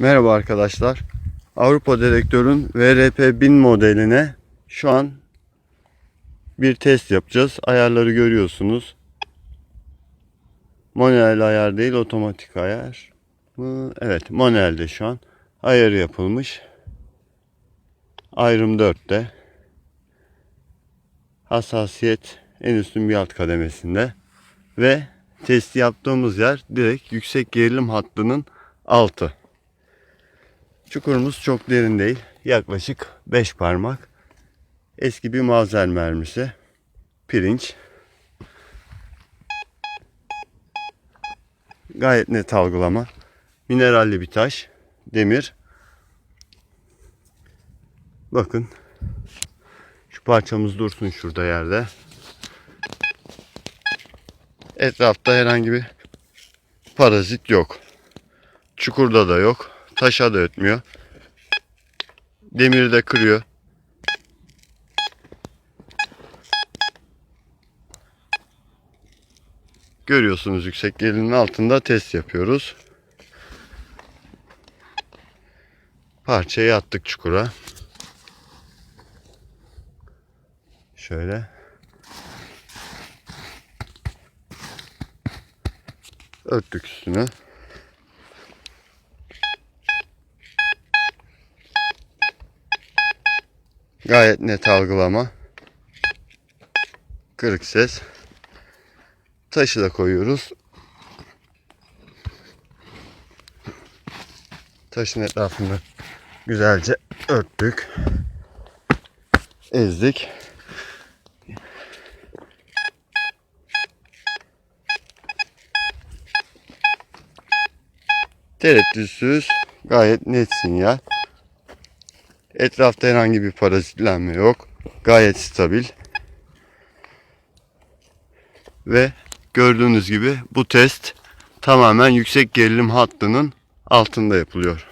Merhaba arkadaşlar. Avrupa Dedektör'ün VRP 1000 modeline şu an bir test yapacağız. Ayarları görüyorsunuz. Manuel ayar değil otomatik ayar? Evet manuelde şu an ayarı yapılmış. Ayrım 4'te. Hassasiyet en üstün bir alt kademesinde. Ve testi yaptığımız yer direkt yüksek gerilim hattının altı. Çukurumuz çok derin değil. Yaklaşık 5 parmak. Eski bir mazer mermisi. Pirinç. Gayet net algılama. Mineralli bir taş. Demir. Bakın. Şu parçamız dursun şurada yerde. Etrafta herhangi bir parazit yok. Çukurda da yok. Taşa da ötmüyor. Demiri de kırıyor. Görüyorsunuz yüksek gerilimin altında test yapıyoruz. Parçayı attık çukura. Şöyle. Örttük üstünü. Gayet net algılama. Kırık ses. Taşı da koyuyoruz. Taşın etrafını güzelce örttük. Ezdik. Tereddütsüz gayet net sinyal. Etrafta herhangi bir parazitlenme yok. Gayet stabil. Ve gördüğünüz gibi bu test tamamen yüksek gerilim hattının altında yapılıyor.